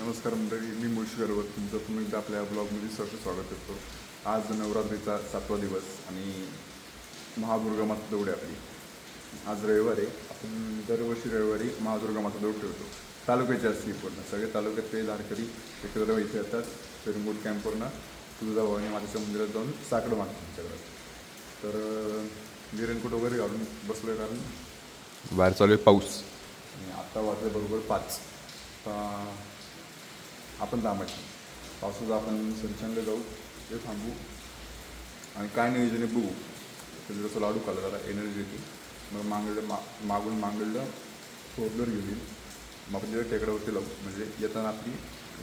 नमस्कार मंडळी मी मुळशीगरवर तुमचं पुन्हा एकदा आपल्या ब्लॉगमध्ये सहर्ष स्वागत करतो. आज नवरात्रीचा सातवा दिवस आणि महादुर्गा माता दौड आहे आपली. आज रविवार आहे. आपण दरवर्षी रविवारी महादुर्गा माता दौड ठेवतो. तालुक्याची असते पूर्ण. सगळे तालुक्यातले धारकरी एकत्र इथे येतात पेरंगूट कॅम्पवरनं तुळजाभवानी मातेच्या मंदिरात जाऊन साकडं मागतात त्यांच्याकडे तर रेनकोट वगैरे घालून बसलो आहे कारण बाहेर चालू आहे पाऊस. आणि आत्ता वाजले बरोबर पाच. आता आपण थांबायचं पावसाचं आपण सरचंडला जाऊ ते थांबू. आणि काय नियोजन आहे बघू. त्याचं जसं लाडू खाल्ला जरा एनर्जी येते. मग मांगडलं मा मागून मांगडलं फोरलर घेऊन येईल मग आपण तिथे लावू. म्हणजे येताना आपली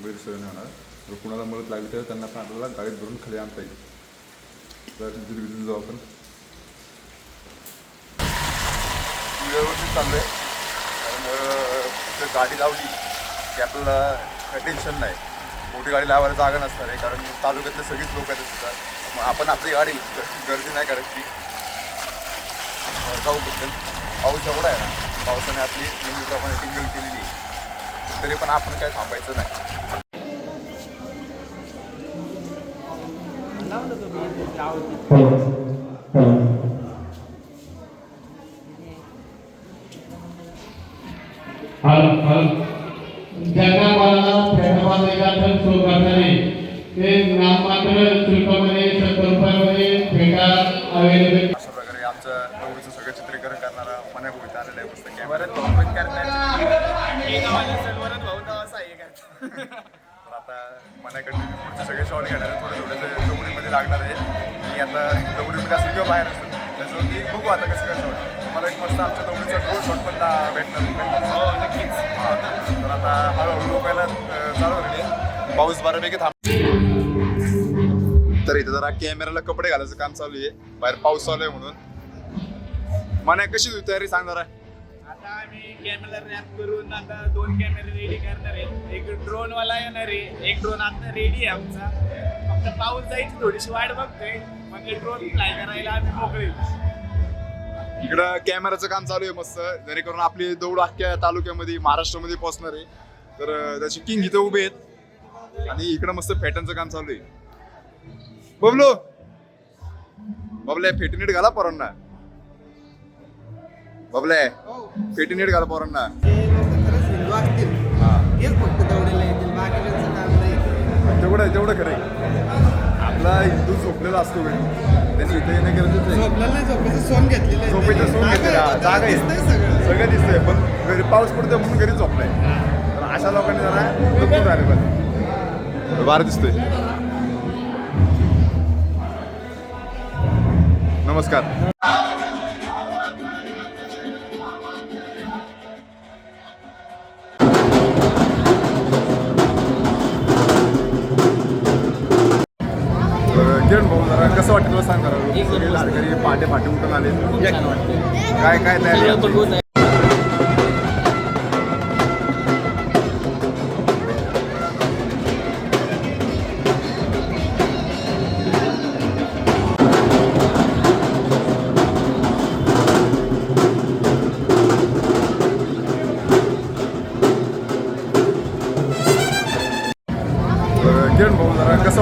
गैरसोय नाही होणार. जर कुणाला मदत लागली तर त्यांना पण आपल्याला गाडीत भरून खाली आणता येईल. तर तिथे जाऊ आपण. व्यवस्थित आहे कारण गाडी लावली की आपल्याला टेन्शन नाही. मोठी गाडी लावायला जागा नसणार आहे कारण तालुक्यातले सगळीच लोक आहेत असतात मग आपण आपली गाडी गर्दी नाही करायची. जाऊबद्दल पाऊस एवढा आहे ना पावसाने आपली नेहमीच टिंगल केलेली आहे. तरी पण आपण काय थांबायचं नाही. हल. मने होईत आलेलं आहे मस्त कॅमेरा तर आता मनाकडे पुढचे सगळे शॉट घेणार आहे थोडे थोडेसे दौडीमध्ये लागणार आहे. आणि आता दौडीमध्ये असं किंवा बाहेर असतं. बघू आता कसं काय शॉट मला एक मस्त आमच्या दौडीचा गोल शॉट पण दा- भेटणार हो नक्कीच. तर आता हळूहळू लोकायला अं, चालू पाऊस बऱ्यापैकी थांब तर इथं जरा कॅमेराला कपडे घालायचं काम चालू आहे. बाहेर पाऊस चालू आहे म्हणून. मना कशी तुझी तयारी सांग जरा आता आम्ही कॅमेरा रॅप करून आता दोन कॅमेरे रेडी करणार आहे. एक ड्रोन वाला येणार आहे. एक ड्रोन आता रेडी आहे आमचा. फक्त पाऊस जायची थोडीशी वाट बघतोय. मग ड्रोन फ्लाय करायला आम्ही मोकळे इकडं कॅमेराचं काम चालू आहे मस्त. जेणेकरून आपली दौड अख्ख्या तालुक्यामध्ये महाराष्ट्रामध्ये पोहोचणार आहे. तर त्याचे किंग इथं उभे आहेत. आणि इकडं मस्त फेटांचं काम चालू आहे. बबलो! बबले फेटी नीट घाला पोरांना. बबले फेटी नीट घाला पोरांना. हेच फक्त दौडीला येतील बाकी त्यांचं काम नाही तेवढं आहे? तेवढं खरं आपला हिंदू झोपलेला असतो वेळ त्यांनी इथे येणं गरजेचं आहे. नाही झोपेचं सोन घेतलेलं आहे. झोपेचं सोन जागा घेतलेलं. दिसतंय सगळं. सगळं दिसतंय पण घरी पाऊस पडतोय म्हणून घरी झोपलाय. तर अशा लोकांनी जरा लपून राहिले पाहिजे बार दिसतोय. नमस्कार. कसं वाटतं तुला सांग जरा? सगळे पहाटे उठून आले. काय काय तयारी आहे?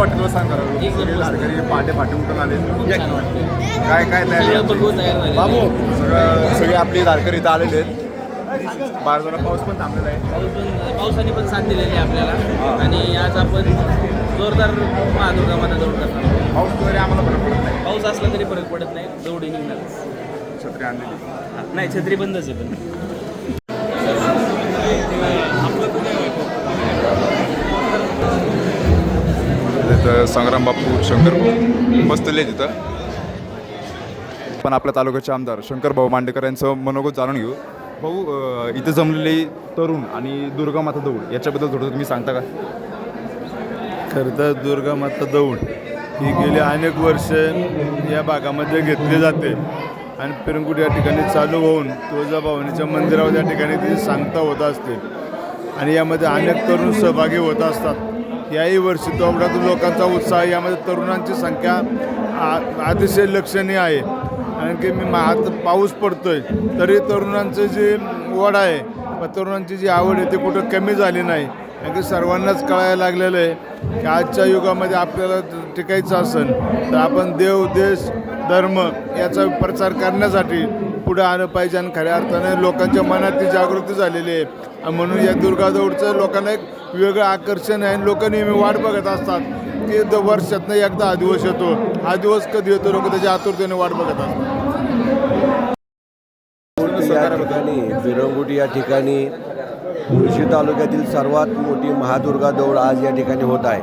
वाटतं तुला सांग सगळे लाडकरी पहाटे पहाटे उठून आले. काय काय तयारी? बाबू सगळं सगळे आपले लाडकरी इथं आलेले आहेत. बाहेर जरा पाऊस पण थांबलेला आहे. पावसाने पण साथ दिलेली आहे आपल्याला. आणि आज आपण जोरदार महादुर्गा माता दौड करणार. पाऊस वगैरे आम्हाला फरक पडत नाही. पाऊस असला तरी फरक पडत नाही. दौडी निघणार छत्री आणलेली. नाही छत्री बंदच आहे पण. संग्राम बापू शंकर भाऊ. बसलेले तिथं पण आपल्या तालुक्याचे आमदार शंकर भाऊ मांडेकर यांचं मनोगत जाणून घेऊ. भाऊ इथे जमलेले तरुण आणि दुर्गा माता दौड याच्याबद्दल थोडं तुम्ही सांगता का? खरं तर दुर्गा माता दौड ही गेली अनेक वर्ष या भागामध्ये घेतली जाते. आणि पिरंगुट या ठिकाणी चालू होऊन तुळजाभवानीच्या मंदिरावर या ठिकाणी ती सांगता होत असते. आणि यामध्ये अनेक तरुण सहभागी होत असतात. याही वर्षी दौडातून लोकांचा उत्साह यामध्ये तरुणांची संख्या आ- अतिशय लक्षणीय आहे. कारण की मी मा- आता पाऊस पडतोय तरी तरुणांचं जे ओढ आहे तरुणांची जी आवड आहे ती कुठं कमी झाली नाही. कारण की सर्वांनाच कळायला लागलेलं आहे की आजच्या युगामध्ये आपल्याला टिकायचं असेल तर आपण देव देश धर्म याचा प्रचार करण्यासाठी पुढे आलं पाहिजे आणि खऱ्या अर्थाने लोकांच्या मनात ती जागृती झालेली आहे. म्हणून या दुर्गा दौडचं लोकांना एक वेगळं आकर्षण आहे आणि लोक नेहमी वाट बघत असतात की द वर्षातनं एकदा हा दिवस येतो. हा दिवस कधी येतो? लोक त्याच्या आतुरतेने वाट बघत असतात. या ठिकाणी विरंगुटी या ठिकाणी मुळशी तालुक्यातील सर्वात मोठी महादुर्गा दौड आज या ठिकाणी होत आहे.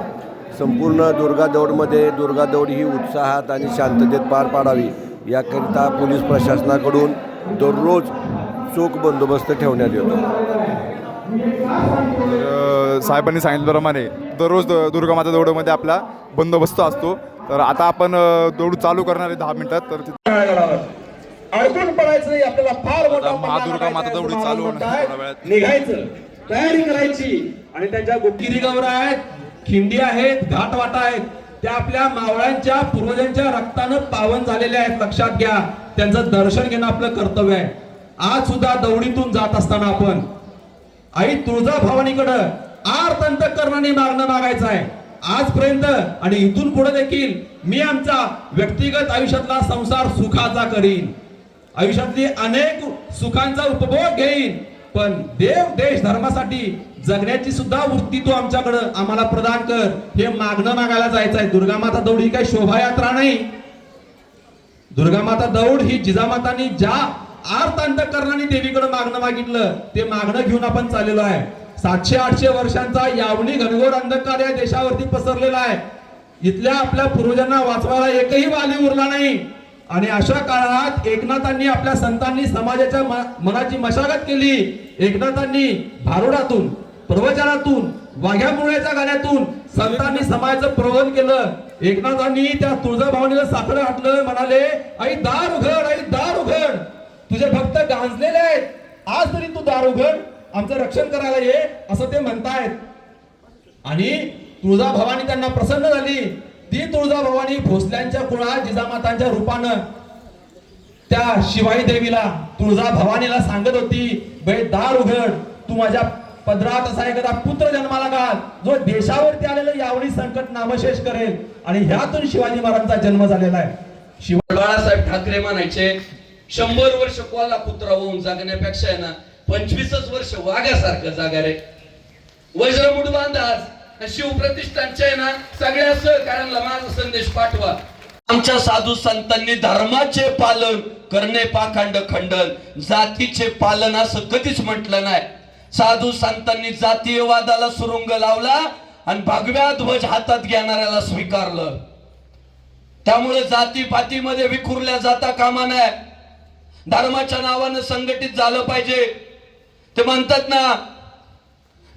संपूर्ण दुर्गा दौडमध्ये दुर्गा दौड ही उत्साहात आणि शांततेत पार पाडावी याकरिता पोलीस प्रशासनाकडून दररोज चोख बंदोबस्त ठेवण्यात येतो. साहेबांनी सांगितल्याप्रमाणे दररोज द- दुर्गामाता दौडमध्ये आपला बंदोबस्त असतो. तर आता आपण दौड चालू करणार आहे दहा मिनिटात तर अडकून पडायचं नाही आपल्याला फार मोठा. निघायचं तयारी करायची. आणि त्यांच्या गुप्तिरी गौर आहेत खिंडी आहेत घाटवाटा आहेत त्या आपल्या मावळ्यांच्या पूर्वजांच्या रक्तानं पावन झालेल्या आहेत. लक्षात घ्या त्यांचं दर्शन घेणं आपलं कर्तव्य आहे. आज सुद्धा दौडीतून जात असताना आपण आई तुळजा भवानीकडं आर्त अंतकरणाने मागणं मागायचं आहे. आजपर्यंत आणि इथून पुढे देखील मी आमचा व्यक्तिगत आयुष्यातला संसार सुखाचा करीन. आयुष्यातली अनेक सुखांचा उपभोग घेईन. पण देव देश धर्मासाठी जगण्याची सुद्धा वृत्ती तू आमच्याकडं आम्हाला प्रदान कर. हे मागणं मागायला जायचं आहे दुर्गामाता दौड ही काही शोभायात्रा नाही. दुर्गा माता दौड ही जिजामातांनी ज्या आर्त अंतकरणाने देवीकडे मागणं मागितलं ते मागणं घेऊन आपण चाललेलो आहे. सातशे आठशे वर्षांचा यावणी घनघोर अंधकार या देशावरती पसरलेला आहे. इथल्या आपल्या पूर्वजांना वाचवायला एकही वाली उरला नाही. आणि अशा काळात एकनाथांनी आपल्या संतांनी समाजाच्या म- मनाची मशागत केली. एकनाथांनी भारुडातून प्रवचनातून वाघ्या मुळ्याच्या गाण्यातून संतांनी समाजाचं प्रबोधन केलं. एकनाथांनी त्या तुळजाभवानीला साखर हाटलं म्हणाले आई दार उघड आई दार उघड. तुझे भक्त गांजलेले आहेत. आज तरी तू दार उघड. आमचं रक्षण करायला ये असं ते म्हणतायत. आणि तुळजा भवानी त्यांना प्रसन्न झाली. ती तुळजाभवानी भोसल्यांच्या कुळात जिजामातांच्या रूपानं त्या शिवाई देवीला तुळजा भवानीला सांगत होती बै दार उघड तू माझ्या पदरात असा एखादा पुत्र जन्माला घाल जो देशावरती आलेलं यावळी संकट नामशेष करेल आणि ह्यातून शिवाजी महाराजांचा जन्म झालेला आहे. शिव बाळासाहेब ठाकरे म्हणायचे शंभर वर्ष कोल्हा पुत्र होऊन जगण्यापेक्षा आहे ना पंचवीसच वर्ष वाघासारखं जागा रे. वज्रमुड बांधा शिवप्रतिष्ठानच्या आहे ना सगळ्या सहकार्यांना माझा संदेश पाठवा. आमच्या साधू संतांनी धर्माचे पालन करणे पाखंड खंडन जातीचे पालन असं कधीच म्हटलं नाही. साधू संतांनी जातीयवादाला सुरुंग लावला आणि भगव्या ध्वज हातात घेणाऱ्याला स्वीकारलं. त्यामुळे जातीपातीमध्ये विखुरल्या जाता कामा नाही धर्माच्या नावानं संघटित झालं पाहिजे. ते म्हणतात ना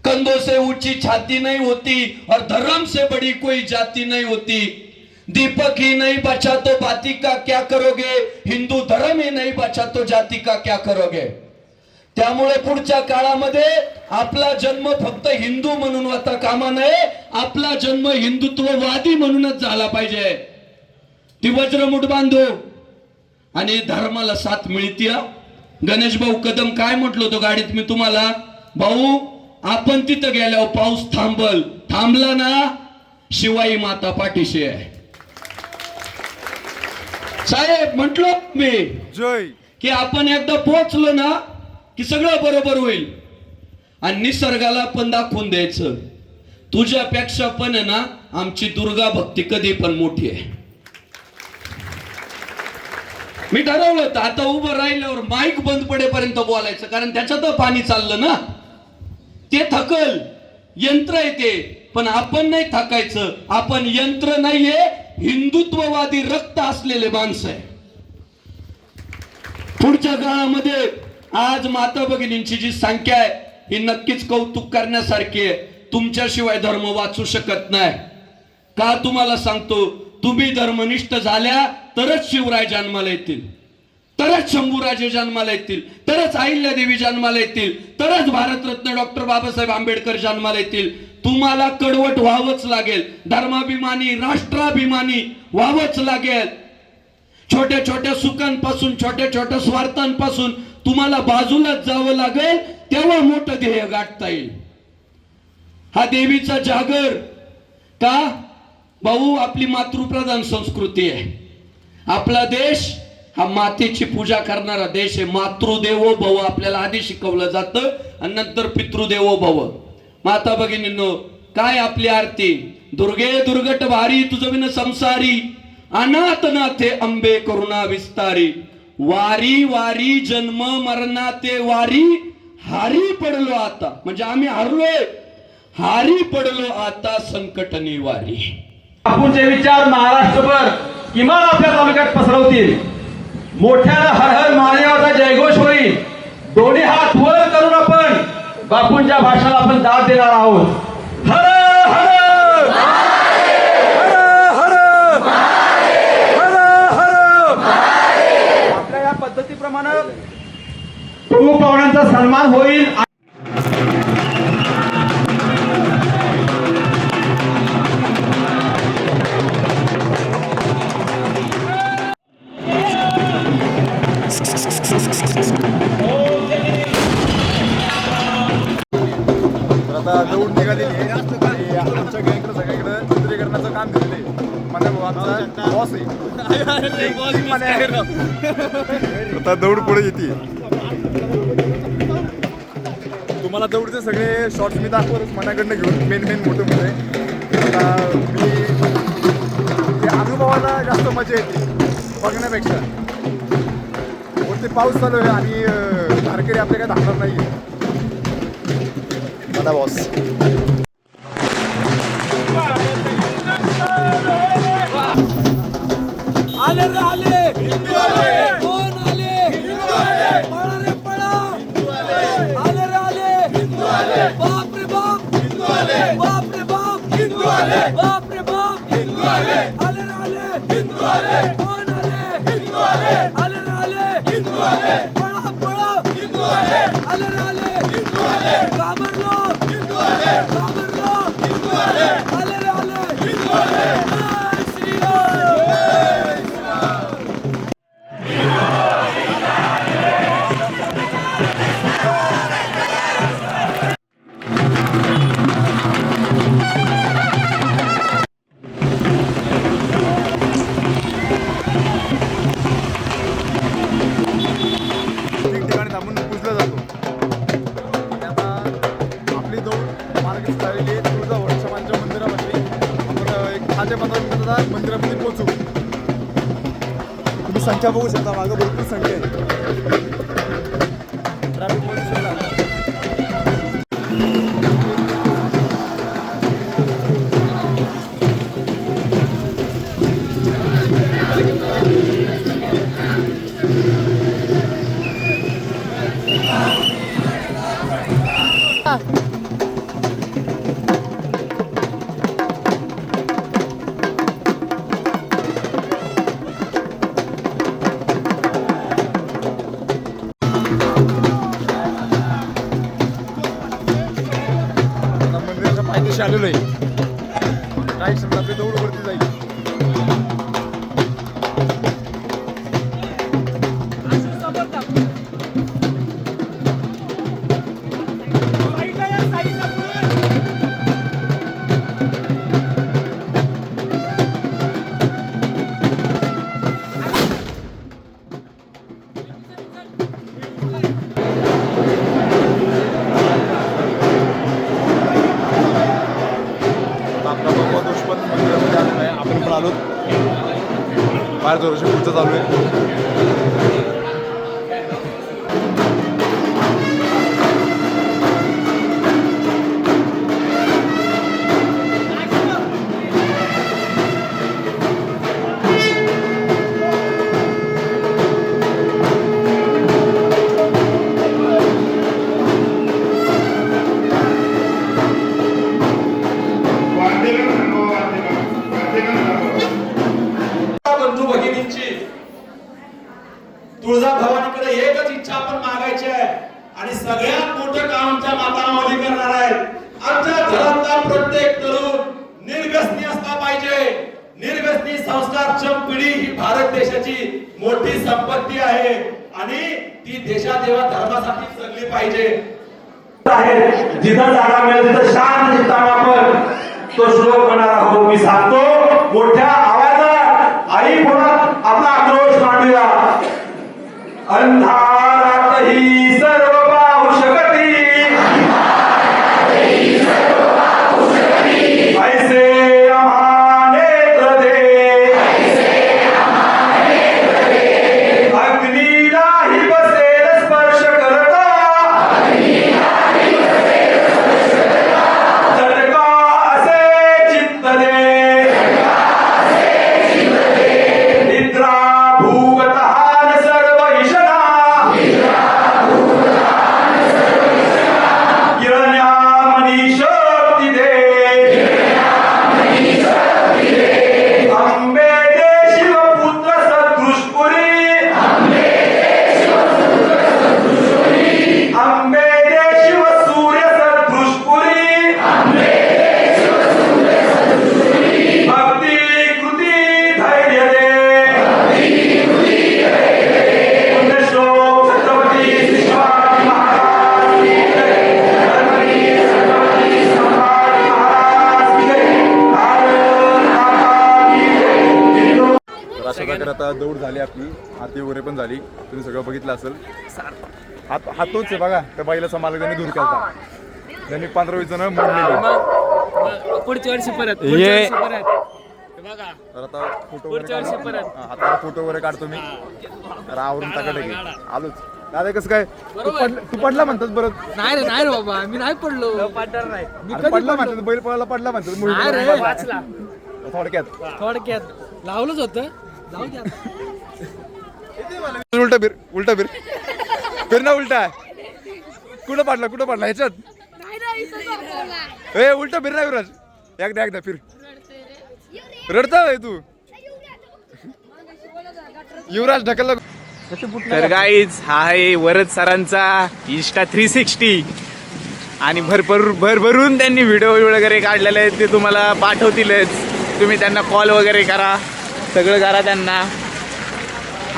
कंधों से ऊंची छाती नहीं होती और धर्म से बड़ी कोई जाति नहीं होती। दीपक ही नहीं बचा तो बाती का क्या करोगे? हिंदू धर्म ही नहीं बचा तो जाती का क्या करोगे? त्यामुळे पुढच्या काळामध्ये आपला जन्म फक्त हिंदू म्हणून आता कामा नये आपला जन्म हिंदुत्ववादी म्हणूनच झाला पाहिजे. ती वज्रमुठ बांधो आणि धर्माला साथ मिळती गणेश भाऊ कदम काय म्हटलो होतो गाडीत मी तुम्हाला? भाऊ आपण तिथं गेल्यावर पाऊस थांबल. थांबला ना शिवाई माता पाठीशी आहे. साहेब म्हटलो मी जय. की आपण एकदा पोहोचलो ना की सगळं बरोबर होईल. आणि निसर्गाला पण दाखवून द्यायचं. तुझ्यापेक्षा पण आहे ना आमची दुर्गा भक्ती कधी पण मोठी आहे. मी ठरवलं होतं आता उभं राहिल्यावर माईक बंद पडेपर्यंत बोलायचं कारण त्याच्यात पाणी चाललं ना. ते थकल. यंत्र येते पण आपण नाही थकायचं. आपण यंत्र नाहीये. हिंदुत्ववादी रक्त असलेले माणसं आहे. पुढच्या काळामध्ये आज माता भगिनींची जी संख्या आहे ही नक्कीच कौतुक करण्यासारखी आहे. तुमच्याशिवाय धर्म वाचू शकत नाही. का तुम्हाला सांगतो तुम्ही धर्मनिष्ठ झाल्या तरच शिवराय जन्माला येतील. तरच शंभूराजे जन्माला येतील तरच अहिल्यादेवी जन्माला येतील तरच भारतरत्न डॉक्टर बाबासाहेब आंबेडकर जन्माला येतील. तुम्हाला कडवट व्हावंच लागेल धर्माभिमानी राष्ट्राभिमानी व्हावंच लागेल. छोट्या छोट्या सुखांपासून छोट्या छोट्या स्वार्थांपासून तुम्हाला बाजूलाच जावं लागेल तेव्हा मोठं ध्येय गाठता येईल. हा देवीचा जागर का? भाऊ आपली मातृप्रधान संस्कृती आहे. आपला देश हा मातीची पूजा करणारा देश आहे. मातृदेवो भव आपल्याला आधी शिकवलं जातं आणि नंतर पितृदेवो भव. माता भगिनींनो काय आपली आरती? दुर्गे दुर्गट भारी तुझ विन संसारी. अनाथ नाथे अंबे करुणा विस्तारी. वारी वारी जन्म मरणाते वारी. हारी पडलो आता. म्हणजे आम्ही हरलोय. हारी पडलो आता संकट निवारी बापूंचे विचार महाराष्ट्रभर किमान आपल्या तालुक्यात पसरवतील. मोठ्याला हर हर महादेवाचा जयघोष होईल. दोन्ही हात वर करून आपण बापूंच्या भाषणाला आपण दाद देणार आहोत. हर हर हर हर हर हर आपल्या या पद्धतीप्रमाणे प्रमुख पाहुण्यांचा सन्मान होईल आता दौड पुढे येते. तुम्हाला दौडचे सगळे शॉर्ट्स मी दाखवतच मनाकडनं घेऊन. मेन मेन मोठे मोठे आता मी अनुभवाला जास्त मजा येते बघण्यापेक्षा. वरती पाऊस चालू आहे आणि अं, धारकरी आपल्या काय थांबणार नाही दादा बॉस आले रे तुम्ही संख्या बघू शकता मागं भरपूर तोच आहे बघा त्या बाईला मालक त्यांनी दूर केला त्यांनी पंधरा वीस जण मोडलेली. पुढच्या वर्षी परत ये. परत. बघा. तर आता फोटो वगैरे पुढच्या वर्षी काढतो. परत. हा, आता फोटो वगैरे काढतो मी. तर आवरून टाकत आहे आलोच. दादा कसं काय? तू पडला तू पडला म्हणतात परत नाही रे नाही रे बाबा मी नाही पडलो. पडणार नाही. अरे पडला म्हणतात बैल पळायला पडला म्हणतात मुळी नाही रे. पडला. वाचला. थोडक्यात. थोडक्यात. लावलंच होतं. जाऊ द्या. उलटा फिर उलटा फिर. फिर ना उलटा कुठं पडला कुठं पडला? ह्याच्यात? ए उलटा फिर ना युवराज. एकदा एकदा फिर. रडता तू? युवराज ढकलला तर गाईज हा आहे वरद सरांचा इन्स्टा थ्री सिक्स्टी आणि भरभर भरभरून त्यांनी व्हिडिओ वगैरे काढलेले आहेत ते तुम्हाला पाठवतीलच. तुम्ही त्यांना कॉल वगैरे करा. सगळं करा त्यांना.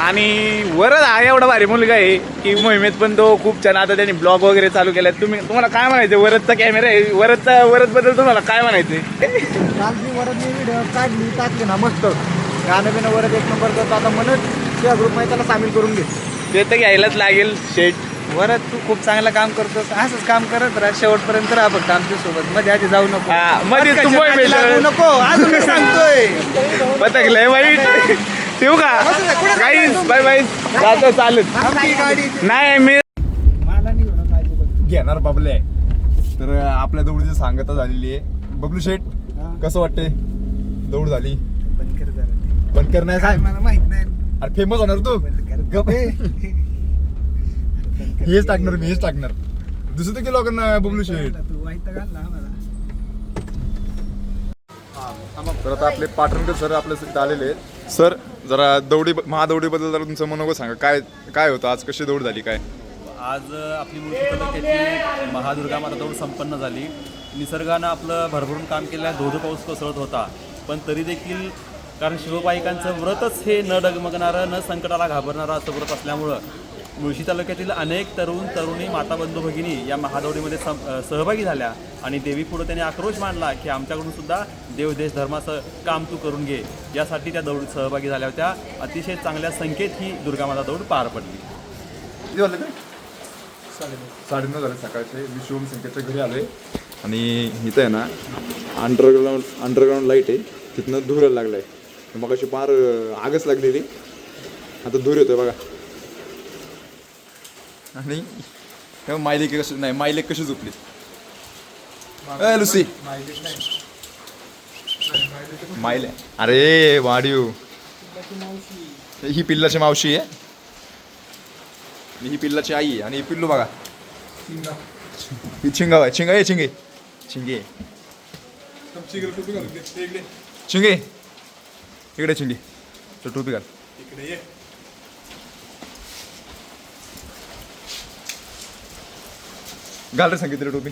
आणि वरद हा एवढा भारी मुलगा आहे की मोहिमेत पण तो खूप छान. आता त्यांनी ब्लॉग वगैरे चालू केला तुम्ही तुम्हाला काय म्हणायचं? वरदचा कॅमेरा आहे. वरदचा वरदबद्दल तुम्हाला काय म्हणायचं काल मी वरद मी व्हिडिओ काढली टाकली ना मस्त. गाणं बिणं वरद एक नंबर करतो आता म्हणत त्या ग्रुपमध्ये त्याला सामील करून घे ते तर घ्यायलाच लागेल शेट वरद तू खूप चांगलं काम करतोस. असंच काम करत राहा. शेवटपर्यंत राहा फक्त आमच्यासोबत. मध्ये आधी जाऊ नको. हा, मध्ये तू मोहिमेत नको. अजून मी सांगतोय. पतकलंय वाईट. ठेवू का? काही बाय बाय. जातो चालत आमची गाडी नाही मी घेणार बाबले. तर आपल्या दौडीची सांगता झालेली आहे. बबलू शेठ कसं वाटते दौड झाली? बंद कर नाही सांग. मला माहीत नाही. अरे फेमस होणार तू. गप. हेच टाकणार मी हेच टाकणार. दुसरं की लोकांना बबलू शेठ. तू वाईट घालला आम्हाला. तर आता आपले पाटणकर सर आपल्या इथं आलेले आहेत. सर जरा दौडी महादौडीबद्दल जरा तुमचं मनोगत सांगा. काय काय होतं? आज कशी दौड झाली? काय? आज आपली मूर्ती तालुक्याची महादुर्गा माता दौड संपन्न झाली. निसर्गानं आपलं भरभरून काम केलं आहे धोधो पाऊस कोसळत होता. पण तरी देखील कारण शिवबाईकांचं व्रतच हे न डगमगणारं न संकटाला घाबरणारं असं व्रत असल्यामुळं मुळशी तालुक्यातील अनेक तरुण तरुणी माता बंधू भगिनी या महादौडीमध्ये सम अ, सहभागी झाल्या. आणि देवीपुढं त्यांनी आक्रोश मांडला की आमच्याकडून सुद्धा देव देश धर्माचं काम तू करून घे. यासाठी त्या दौडीत सहभागी झाल्या होत्या. अतिशय चांगल्या संख्येत ही दुर्गामाता दौड पार पडली. साडेनऊ. झाले सकाळचे. मी शिवम संकेतच्या घरी आलोय. आणि इथं आहे ना अंडरग्राऊंड अंडरग्राऊंड लाइट आहे. तिथनं धुरायला लागलाय. मग अशी फार आगच लागलेली. आता धूर येतोय बघा. आणि तेव्हा मायलेक कशी नाही मायलेक कशी झोपली? ए, लुसी. मायले अरे वाढीव. ही पिल्लाची मावशी आहे. ही पिल्लाची आई आहे. आणि ही पिल्लू बघा. ही चिंगाव आहे चिंगा आहे चिंगे चिंगे चिंगे इकडे चिंगे तर टोपी घाल. घाल रे सांगितलं टोपी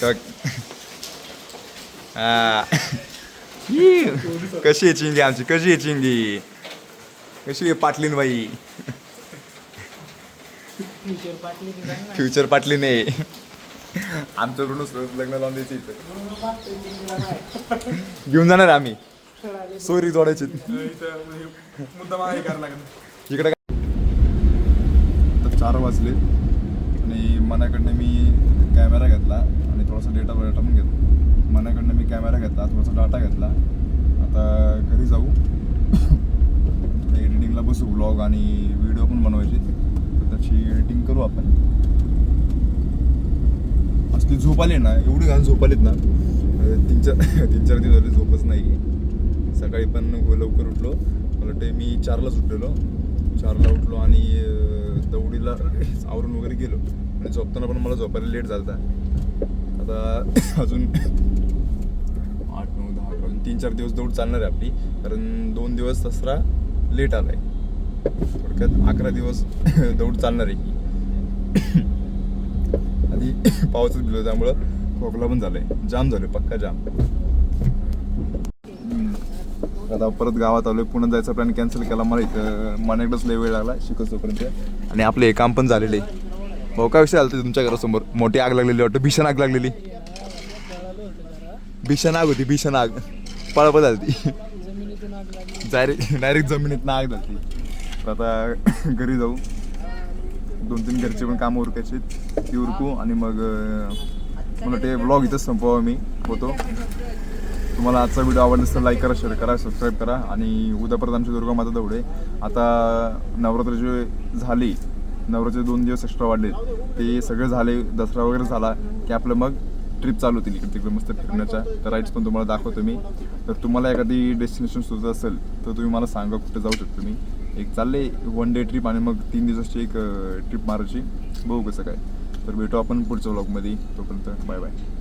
का-. कशी आहे चिंगी आमची? कशी आहे चिंगी? कशी आहे पाटलीन बाई? फ्युचर पाटली नाही आमचं ऋण लग्न लावून द्यायचं इथं. घेऊन जाणार आम्ही. सोयरी जोडायची. इकडे चार वाजले आणि मनाकडनं मी कॅमेरा घेतला आणि थोडासा डेटा वेटा पण घेतला. मनाकडनं मी कॅमेरा घेतला थोडासा डाटा घेतला. आता घरी जाऊ. एडिटिंगला बसू ब्लॉग आणि व्हिडिओ पण बनवायचे. त्याची एडिटिंग करू आपण. असली झोप आली ना एवढी घाण झोप आलीत ना तीन चार तीन चार दिवस झाले झोपच नाही. सकाळी पण लवकर उठलो. मला वाटते मी चारलाच उठलेलो. चारला उठलो आणि दौडीला आवरून वगैरे गेलो. आणि झोपताना पण मला झोपायला लेट झाला आता अजून आठ नऊ दहा अकरा तीन चार दिवस दौड चालणार आहे आपली. कारण दोन दिवस दसरा लेट आलाय. थोडक्यात अकरा दिवस दौड चालणार आहे आधी पावसात गेलो त्यामुळं खोकला पण झालाय. जाम झालोय पक्का जाम. आता परत गावात आलोय पुण्यात जायचा प्लॅन कॅन्सल केला मला इथं मनाकडेच लय वेळ लागला शिकवतोपर्यंत आणि आपलं हे काम पण झालेलं आहे. भाऊ काय विषय आलं तुमच्या घरासमोर? मोठी आग लागलेली वाटतं भीषण आग लागलेली. भीषण आग होती भीषण आग. पळपळ झाली ती डायरेक्ट डायरेक्ट जमिनीत आग झाली तर आता घरी जाऊ. दोन तीन घरचे पण कामं उरकायचे ती उरकू आणि मग मला ते ब्लॉग इथंच संपवा मी. होतो. तुम्हाला आजचा व्हिडिओ आवडला तर लाईक करा शेअर करा सबस्क्राईब करा. आणि उद्या परत आमची दुर्गा माता दौडे. आता नवरात्राची झाली नवरात्रचे दोन दिवस एक्स्ट्रा वाढले. ते सगळे झाले दसरा वगैरे झाला की आपलं मग ट्रिप चालू होतील इकडे तिकडे मस्त फिरण्याच्या. तर राईड्स पण तुम्हाला दाखवतो मी. तर तुम्हाला एखादी डेस्टिनेशन सुचत असेल तर तुम्ही मला सांगा कुठे जाऊ शकतो मी. एक चालले वन डे ट्रिप आणि मग तीन दिवसाची एक ट्रिप मारायची. बघू कसं काय. तर भेटू आपण पुढच्या व्लॉगमध्ये तोपर्यंत बाय बाय